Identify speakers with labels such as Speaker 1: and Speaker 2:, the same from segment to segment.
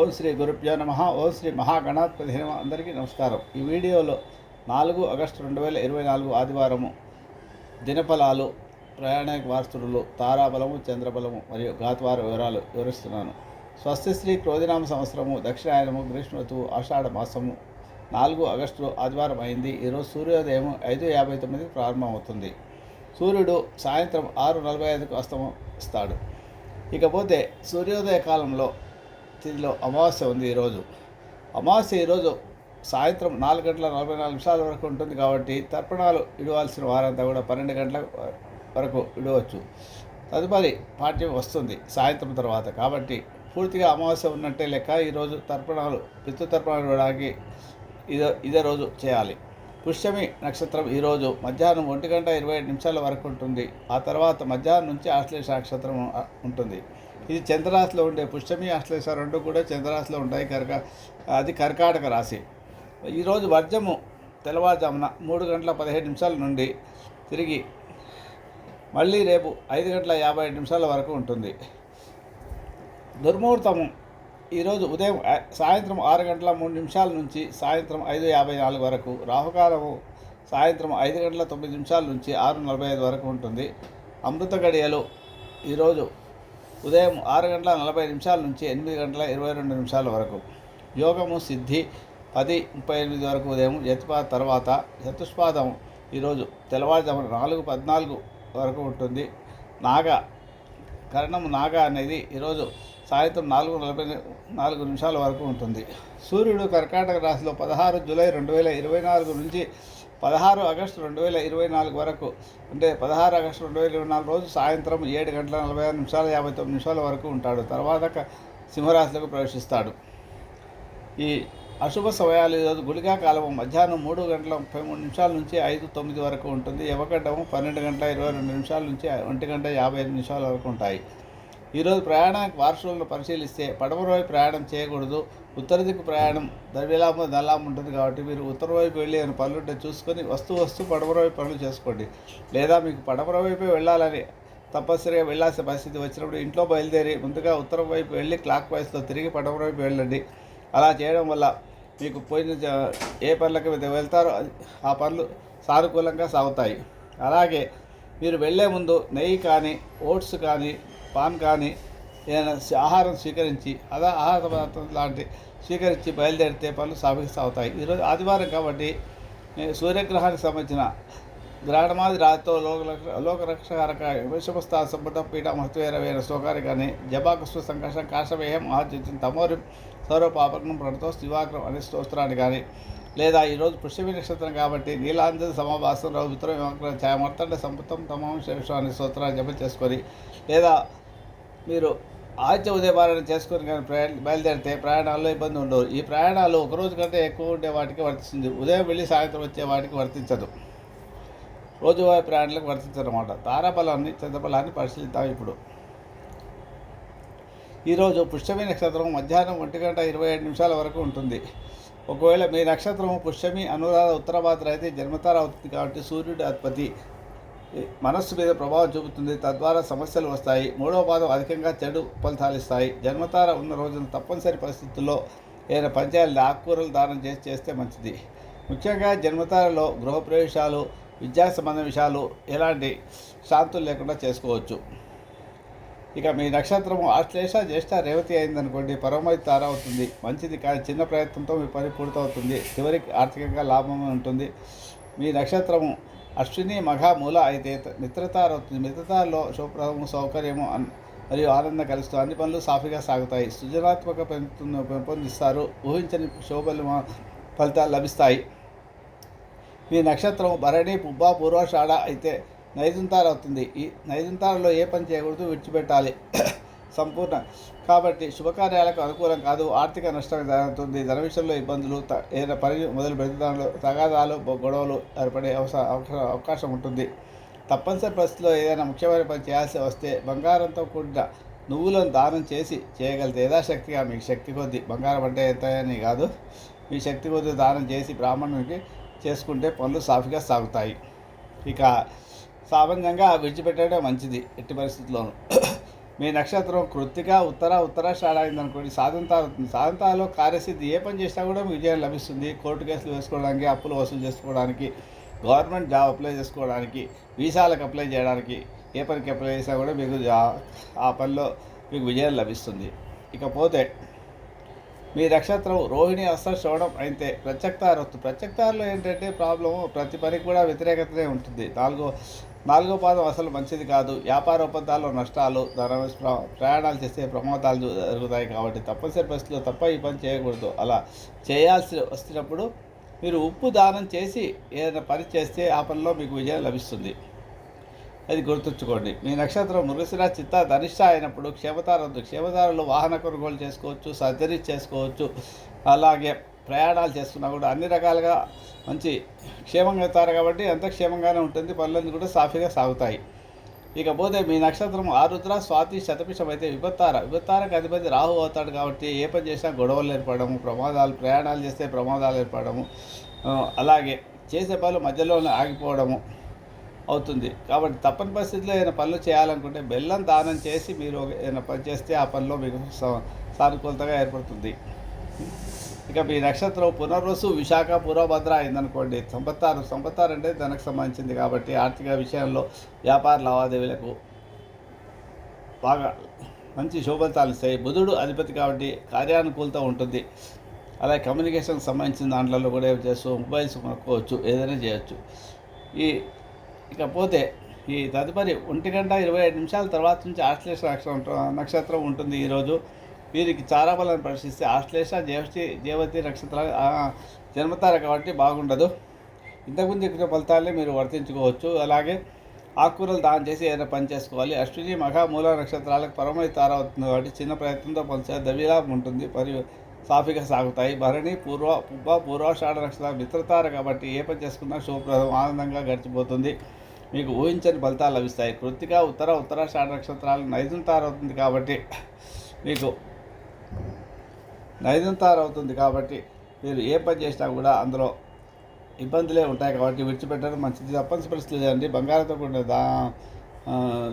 Speaker 1: ఓం శ్రీ గురుభ్యో నమ. ఓం శ్రీ మహాగణాధిపతి నమ అందరికీ నమస్కారం. ఈ వీడియోలో నాలుగు ఆగస్టు రెండు వేల ఇరవై నాలుగు ఆదివారము దినఫలాలు ప్రయాణిక వాస్తులు తారాబలము చంద్రబలము మరియు ఘాత్వార వివరాలు వివరిస్తున్నాను. స్వస్తిశ్రీ క్రోధినామ సంవత్సరము దక్షిణాయనము గ్రీష్మ ఋతువు ఆషాఢ మాసము నాలుగు ఆగస్టు ఆదివారం అయింది. ఈరోజు సూర్యోదయం ఐదు యాభై తొమ్మిదికి ప్రారంభమవుతుంది. సూర్యుడు సాయంత్రం ఆరు నలభై ఐదుకు అస్తమిస్తాడు. ఇకపోతే సూర్యోదయ కాలంలో తిథిలో అమావాస్య ఉంది ఈరోజు. అమావాస్య ఈరోజు సాయంత్రం నాలుగు గంటల నలభై నాలుగు నిమిషాల వరకు ఉంటుంది కాబట్టి తర్పణాలు ఇడవాల్సిన వారంతా కూడా పన్నెండు గంటల వరకు ఇడవచ్చు. తదుపరి పాఠ్యం వస్తుంది సాయంత్రం తర్వాత. కాబట్టి పూర్తిగా అమావాస్య ఉన్నట్టే లెక్క ఈరోజు తర్పణాలు పితృ తర్పణాలు ఇవ్వడానికి ఇదే ఇదే రోజు చేయాలి. పుష్యమి నక్షత్రం ఈరోజు మధ్యాహ్నం ఒంటి గంట ఇరవై ఐదు నిమిషాల వరకు ఉంటుంది. ఆ తర్వాత మధ్యాహ్నం నుంచి ఆశ్లేష నక్షత్రం ఉంటుంది. ఇది చంద్రరాశిలో ఉండే పుష్టమి అశ్లేష రెండు కూడా చంద్రరాశిలో ఉంటాయి కర్క అది కర్కాటక రాశి. ఈరోజు వర్జము తెల్లవారుజామున మూడు గంటల పదిహేడు నిమిషాల నుండి తిరిగి మళ్ళీ రేపు ఐదు గంటల యాభై ఐదు నిమిషాల వరకు ఉంటుంది. దుర్ముహూర్తము ఈరోజు ఉదయం సాయంత్రం ఆరు గంటల మూడు నిమిషాల నుంచి సాయంత్రం ఐదు యాభై నాలుగు వరకు రాహుకాలము సాయంత్రం ఐదు గంటల తొమ్మిది నిమిషాల నుంచి ఆరు నలభై ఐదు వరకు ఉంటుంది. అమృత గడియలు ఈరోజు ఉదయం ఆరు గంటల నలభై నిమిషాల నుంచి ఎనిమిది గంటల ఇరవై రెండు నిమిషాల వరకు. యోగము సిద్ధి పది ముప్పై ఎనిమిది వరకు ఉదయం యతిపాద తర్వాత చతుష్పాదం ఈరోజు తెల్లవారుజామున నాలుగు పద్నాలుగు వరకు ఉంటుంది. నాగ కరణము నాగ అనేది ఈరోజు సాయంత్రం నాలుగు నలభై నాలుగు నిమిషాల వరకు ఉంటుంది. సూర్యుడు కర్కాటక రాశిలో పదహారు జూలై రెండు వేల ఇరవై నాలుగు నుంచి పదహారు ఆగస్టు రెండు వేల ఇరవై నాలుగు వరకు అంటే పదహారు ఆగస్టు రెండు వేల ఇరవై నాలుగు రోజు సాయంత్రం ఏడు గంటల నలభై ఆరు నిమిషాల యాభై తొమ్మిది నిమిషాల వరకు ఉంటాడు. తర్వాత సింహరాశిలోకి ప్రవేశిస్తాడు. ఈ అశుభ సమయాలు ఈరోజు గుళికా కాలము మధ్యాహ్నం మూడు గంటల ముప్పై మూడు నిమిషాల నుంచి ఐదు తొమ్మిది వరకు ఉంటుంది. యవగడ్డము పన్నెండు గంటల ఇరవై రెండు నిమిషాల నుంచి ఒంటి గంట యాభై ఐదు నిమిషాల వరకు ఉంటాయి. ఈరోజు ప్రయాణానికి వార్షికంలో పరిశీలిస్తే పడమర వైపు ప్రయాణం చేయకూడదు ఉత్తర దిక్కు ప్రయాణం దర్విలాభం దల్లాభం ఉంటుంది కాబట్టి మీరు ఉత్తర వైపు వెళ్ళి ఏమైనా పనులు ఉంటే చూసుకొని వస్తూ వస్తూ పడమర వైపు పనులు చేసుకోండి. లేదా మీకు పడమర వైపే వెళ్ళాలని తప్పనిసరిగా వెళ్ళాల్సిన పరిస్థితి వచ్చినప్పుడు ఇంట్లో బయలుదేరి ముందుగా ఉత్తరం వైపు వెళ్ళి క్లాక్ వైస్తో తిరిగి పడమర వైపు వెళ్ళండి. అలా చేయడం వల్ల మీకు పోయిన ఏ పనులకు వెళ్తారో అది- ఆ పనులు సానుకూలంగా సాగుతాయి. అలాగే మీరు వెళ్ళే ముందు నెయ్యి కానీ ఓట్స్ కానీ పాన్ కానీ ఏదైనా ఆహారం స్వీకరించి అదా ఆహార పదార్థం లాంటి స్వీకరించి బయలుదేరితే పనులు సాగుతూ సాగుతాయి. ఈరోజు ఆదివారం కాబట్టి సూర్యగ్రహానికి సంబంధించిన గ్రహణమాది రాతితో లోక లోకరక్షకారక విషమస్థా సంపద పీఠ మహత్వేరవైన శోకారి కానీ జబాకుస్వ సంకర్షం కాశవేహం ఆహ్యుతం తమోరి సౌరపాపకం ప్రణతో శివాగ్రం అనే స్తోత్రాన్ని కానీ లేదా ఈరోజు పుష్యమి నక్షత్రం కాబట్టి నీలాంజన సమాభాసం రౌద్రం ఛాయమర్తండ సంపుతం తమం శేషం అనే స్తోత్రాన్ని జపం చేసుకొని లేదా మీరు ఆదిత్య ఉదయపారాయణ చేసుకొని కానీ ప్రయాణ బయలుదేరితే ప్రయాణాల్లో ఇబ్బంది ఉండవు ఈ ప్రయాణాలు ఒక రోజు కంటే ఎక్కువ ఉండే వాటికి వర్తిస్తుంది. ఉదయం వెళ్ళి సాయంత్రం వచ్చే వాటికి వర్తించదు. రోజువారీ ప్రయాణాలకు వర్తించదు అనమాట తారాబలాన్ని చంద్రబలాన్ని పరిశీలిద్దాం ఇప్పుడు. ఈరోజు పుష్యమి నక్షత్రం మధ్యాహ్నం ఒంటి గంట ఇరవై ఏడు నిమిషాల వరకు ఉంటుంది. ఒకవేళ మీ నక్షత్రం పుష్యమి అనురాధ ఉత్తరభాద్ర అయితే జన్మతార అవుతుంది కాబట్టి సూర్యుడి అధిపతి. మనస్సు మీద ప్రభావం చూపుతుంది. తద్వారా సమస్యలు వస్తాయి. మూడవ పాదం అధికంగా చెడు ఫలితాలు ఇస్తాయి. జన్మతార ఉన్న రోజున తప్పనిసరి పరిస్థితుల్లో ఏదైనా పంచాయతీ ఆకుకూరలు దానం చేసి చేస్తే మంచిది. ముఖ్యంగా జన్మతారలో గృహప్రవేశాలు విద్యా సంబంధ విషయాలు ఎలాంటి శాంతులు లేకుండా చేసుకోవచ్చు. ఇక మీ నక్షత్రము ఆశ్లేష జ్యేష్ఠ రేవతి అయిందనుకోండి పరమైతి తార అవుతుంది. మంచిది కానీ చిన్న ప్రయత్నంతో మీ పని పూర్తవుతుంది. చివరికి ఆర్థికంగా లాభం ఉంటుంది. మీ నక్షత్రము అశ్విని మఘ మూల అయితే మిత్రతార అవుతుంది మిత్రతారలో శుభప్రదము సౌకర్యము మరియు ఆనందం కలుస్తూ అన్ని పనులు సాఫీగా సాగుతాయి. సృజనాత్మక పెంపు పెంపొందిస్తారు. ఊహించని శోభలు ఫలితాలు లభిస్తాయి. మీ నక్షత్రం భరణి పుబ్బ పూర్వాషాఢ అయితే నైదుంతార అవుతుంది ఈ నైదుంతారలో ఏ పని చేయకూడదు విడిచిపెట్టాలి. సంపూర్ణ. కాబట్టి శుభకార్యాలకు అనుకూలం కాదు ఆర్థిక నష్టం జరుగుతుంది ధన విషయంలో ఇబ్బందులు త- ఏదైనా పని మొదలు పెడితే దానిలో తగాదాలు గొడవలు ఏర్పడే అవస- అవకాశం అవకాశం ఉంటుంది. తప్పనిసరి పరిస్థితిలో ఏదైనా ముఖ్యమైన పని చేయాల్సి వస్తే బంగారంతో కూడిన నువ్వులను దానం చేసి చేయగలిగితే యథాశక్తిగా మీకు శక్తి కొద్ది. బంగారం అంటే ఎంత అని కాదు. మీ శక్తి కొద్ది దానం చేసి బ్రాహ్మణునికి చేసుకుంటే పనులు సాఫీగా సాగుతాయి. ఇక సామాన్యంగా విడిచిపెట్టడం మంచిది ఎట్టి పరిస్థితుల్లోనూ. మీ నక్షత్రం కృత్తిక ఉత్తర అయింది అయిందనుకోండి సాధంతా అవుతుంది. సాధంతాలో కార్యసిద్ధి ఏ పని చేసినా కూడా విజయం లభిస్తుంది. కోర్టు కేసులు వేసుకోవడానికి అప్పులు వసూలు చేసుకోవడానికి గవర్నమెంట్ జాబ్ అప్లై చేసుకోవడానికి వీసాలకు అప్లై చేయడానికి ఏ పనికి అప్లై చేసినా కూడా మీకు ఆ- ఆ పనిలో మీకు విజయం లభిస్తుంది. ఇకపోతే మీ నక్షత్రం రోహిణి అస్త శ్రవణం అయితే ప్రత్యక్తారు వస్తుంది ప్రత్యక్తారులో ఏంటంటే ప్రాబ్లము ప్రతి పనికి కూడా వ్యతిరేకతనే ఉంటుంది. నాలుగో నాలుగో పాదం అసలు మంచిది కాదు. వ్యాపార ఒప్పందాల్లో నష్టాలు ధన ప్రయాణాలు చేస్తే ప్రమాదాలు జరుగుతాయి కాబట్టి తప్పనిసరి పరిస్థితిలో తప్ప ఈ పని చేయకూడదు. అలా చేయాల్సి వస్తున్నప్పుడు మీరు ఉప్పు దానం చేసి ఏదైనా పని చేస్తే ఆ పనిలో మీకు విజయం లభిస్తుంది. అది గుర్తుంచుకోండి. మీ నక్షత్రం మృగశిర చిత్త ధనిష్ట అయినప్పుడు క్షేమతారద్దు క్షేమతారంలో వాహన కొనుగోలు చేసుకోవచ్చు సర్జరీ చేసుకోవచ్చు. అలాగే ప్రయాణాలు చేస్తున్నా కూడా అన్ని రకాలుగా మంచి క్షేమంగా అవుతారు కాబట్టి అంత క్షేమంగానే ఉంటుంది పనులన్నీ కూడా సాఫీగా సాగుతాయి. ఇకపోతే మీ నక్షత్రం ఆరుద్ర స్వాతి శతపిషం అయితే విపత్తార. విపత్తారకు అధిపతి రాహు అవుతాడు కాబట్టి ఏ పని చేసినా గొడవలు ఏర్పడము ప్రమాదాలు ప్రయాణాలు చేస్తే ప్రమాదాలు ఏర్పడము అలాగే చేసే పనులు మధ్యలోనే ఆగిపోవడము అవుతుంది. కాబట్టి తప్పని పరిస్థితిలో ఏదైనా పనులు చేయాలనుకుంటే బెల్లం దానం చేసి మీరు ఏదైనా పని చేస్తే ఆ పనిలో మీకు సానుకూలతగా ఏర్పడుతుంది. ఇక మీ నక్షత్రం పునర్వసు విశాఖ పూర్వభద్ర అయిందనుకోండి. సంపత్తారు సంపత్తారు అంటే ధనకు సంబంధించింది కాబట్టి ఆర్థిక విషయంలో వ్యాపార లావాదేవీలకు బాగా మంచి శోభతాలు ఇస్తాయి. బుధుడు అధిపతి కాబట్టి కార్యానుకూలత ఉంటుంది. అలాగే కమ్యూనికేషన్కి సంబంధించిన దాంట్లో కూడా ఏం చేస్తూ మొబైల్స్ కొనుక్కోవచ్చు ఏదైనా చేయొచ్చు. ఈ ఇకపోతే ఈ తదుపరి ఒంటి గంట ఇరవై ఐదు నిమిషాల తర్వాత నుంచి ఆశ్లేష నక్షత్రం నక్షత్రం ఉంటుంది ఈరోజు. వీరికి చారాబలాన్ని ప్రశ్నిస్తే ఆశ్లేష జ్యేష్ఠి దేవతి నక్షత్రాలు జన్మతార జన్మతారు కాబట్టి బాగుండదు. ఇంతకుముందు చెప్పిన ఫలితాలే మీరు వర్తించుకోవచ్చు. అలాగే ఆకుకూరలు దానం చేసి ఏదైనా పని చేసుకోవాలి. అశ్విని మఘ మూల నక్షత్రాలకు పరమై తార అవుతుంది కాబట్టి చిన్న ప్రయత్నంతో పనిచే దవిలాభం ఉంటుంది. మరియు సాఫీగా సాగుతాయి. భరణి పూర్వ పుబ్బ పూర్వాషాఢ నక్షత్రాలు మిత్రతార కాబట్టి ఏ పని చేసుకున్నా శుభప్రదం ఆనందంగా గడిచిపోతుంది. మీకు ఊహించని ఫలితాలు లభిస్తాయి. కృతిక ఉత్తర ఉత్తరాషాఢ నక్షత్రాలు నైజం తారవుతుంది కాబట్టి మీకు నైదంతారు అవుతుంది కాబట్టి మీరు ఏ పని చేసినా కూడా అందులో ఇబ్బందులే ఉంటాయి కాబట్టి విడిచిపెట్టడం మంచిది. తప్పనిసరి పరిస్థితి లేదండి. బంగారంతో కూడిన దా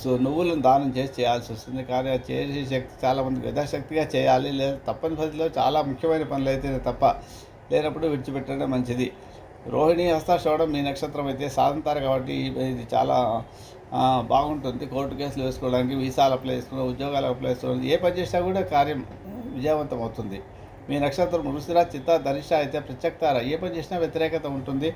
Speaker 1: సో నువ్వులను దానం చేసి చేయాల్సి వస్తుంది. కానీ అది చేసే శక్తి చాలామంది యథాశక్తిగా చేయాలి. లేదా తప్పని పరిస్థితిలో చాలా ముఖ్యమైన పనులు అయితేనే తప్ప లేనప్పుడు విడిచిపెట్టడం మంచిది. రోహిణి హస్త శ్రవణం మీ నక్షత్రం అయితే సాధంతారు కాబట్టి ఇది చాలా బాగుంటుంది. కోర్టు కేసులు వేసుకోవడానికి వీసాలు అప్లై చేసుకోవడం ఉద్యోగాలు అప్లై చేసుకోవడం ఏ పని చేసినా కూడా కార్యం విజయవంతం అవుతుంది. మీ నక్షత్రం మృగశిర చిత్త ధనిష్ట అయితే ప్రత్యక్తార ఏ పని చేసినా వ్యతిరేకత ఉంటుంది.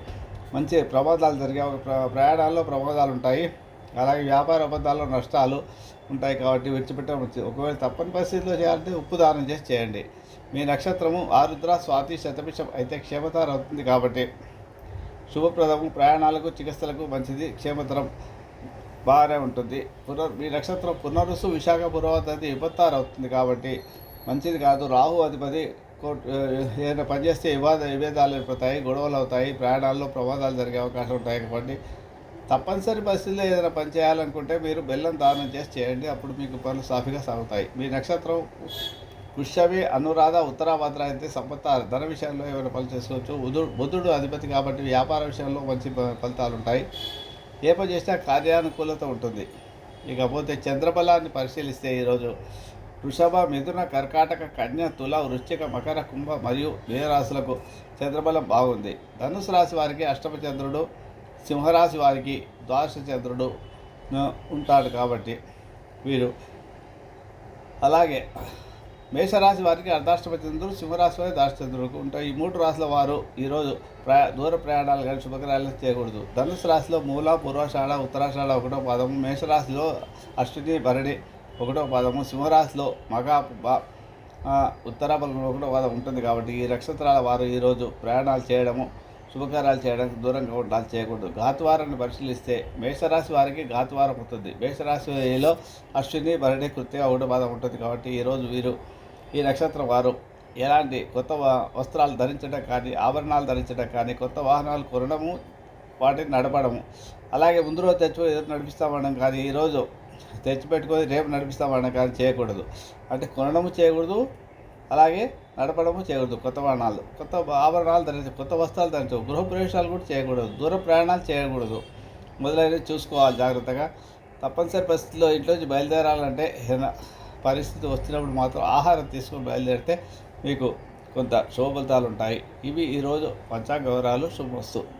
Speaker 1: మంచి ప్రమాదాలు జరిగే ప్ర- ప్రయాణాల్లో ప్రమాదాలు ఉంటాయి. అలాగే వ్యాపార అబద్ధాల్లో నష్టాలు ఉంటాయి కాబట్టి విడిచిపెట్టడం మంచిది. ఒకవేళ తప్పని పరిస్థితిలో చేయాలంటే ఉప్పు దానం చేసి చేయండి. మీ నక్షత్రము ఆరుద్ర స్వాతి శతభిషం అయితే క్షేమతర అవుతుంది కాబట్టి శుభప్రదము. ప్రయాణాలకు చికిత్సలకు మంచిది. క్షేమతరం బాగానే ఉంటుంది. పునర్ మీ నక్షత్రం పునరుసు విశాఖ పురోగతి విపత్తారు అవుతుంది కాబట్టి మంచిది కాదు. రాహు అధిపతి ఏదైనా పనిచేస్తే వివాద విభేదాలు ఏర్పడతాయి గొడవలు అవుతాయి ప్రయాణాల్లో ప్రమాదాలు జరిగే అవకాశం ఉంటాయి కాబట్టి తప్పనిసరి పరిస్థితుల్లో ఏదైనా పని చేయాలనుకుంటే మీరు బెల్లం దానం చేసి చేయండి. అప్పుడు మీకు పనులు సాఫీగా సాగుతాయి. మీ నక్షత్రం పుష్యమి అనురాధ ఉత్తరాభద్ర అయితే సంపత్తారు ధన విషయంలో ఏమైనా పనులు చేసుకోవచ్చు. బుధుడు బుధుడు అధిపతి కాబట్టి వ్యాపార విషయంలో మంచి ఫలితాలు ఉంటాయి. ఏ పని చేసినా కార్యానుకూలత ఉంటుంది. ఇకపోతే చంద్రబలాన్ని పరిశీలిస్తే ఈరోజు వృషభ మిథున కర్కాటక కన్య తుల వృశ్చిక మకర కుంభ మరియు మీనరాశులకు చంద్రబలం బాగుంది. ధనుసు రాశి వారికి అష్టమ చంద్రుడు సింహరాశి వారికి ద్వాదశ చంద్రుడు ఉంటాడు కాబట్టి వీరు అలాగే మేషరాశి వారికి అర్ధాష్టమ చంద్రుడు సింహరాశి వారి దాష్టచంద్రుడు ఉంటాయి ఈ మూడు రాశుల వారు ఈరోజు ప్రయా దూర ప్రయాణాలు కానీ శుభకార్యాలు చేయకూడదు. ధనుసు రాశిలో మూల పూర్వాషాఢ ఉత్తరాషాఢ ఒకటో పాదము మేషరాశిలో అశ్విని భరణి ఒకటో పదము సింహరాశిలో మగా ఉత్తర ఒకటో పదం ఉంటుంది కాబట్టి ఈ నక్షత్రాల వారు ఈరోజు ప్రయాణాలు చేయడము శుభకార్యాలు చేయడానికి దూరంగా ఉండాలి చేయకూడదు. ఘాతువారాన్ని పరిశీలిస్తే మేషరాశి వారికి ఘాతువారం ఉంటుంది మేషరాశిలో అశ్విని భరణి కృత్య ఒకటో పాదం ఉంటుంది కాబట్టి ఈరోజు వీరు ఈ నక్షత్రం వారు ఎలాంటి కొత్త వస్త్రాలు ధరించడం కానీ ఆభరణాలు ధరించడం కానీ కొత్త వాహనాలు కొనడము వాటిని నడపడము. అలాగే ముందు రోజు తెచ్చి ఏదో నడిపిస్తామనడం కానీ ఈరోజు తెచ్చిపెట్టుకొని రేపు నడిపిస్తామనడం కానీ చేయకూడదు. అంటే కొనడము చేయకూడదు అలాగే నడపడము చేయకూడదు. కొత్త వాహనాలు కొత్త ఆభరణాలు ధరించు కొత్త వస్త్రాలు ధరించు గృహ ప్రవేశాలు కూడా చేయకూడదు. దూర ప్రయాణాలు చేయకూడదు. మొదలైనవి చూసుకోవాలి జాగ్రత్తగా. తప్పనిసరి పరిస్థితుల్లో ఇంట్లో నుంచి బయలుదేరాలంటే ఏదైనా పరిస్థితి వస్తున్నప్పుడు మాత్రం ఆహారం తీసుకొని బయలుదేరితే మీకు కొంత శుభ ఫలితాలు ఉంటాయి. ఇవి ఈరోజు పంచాంగ వివరాలు. శుభమస్తు.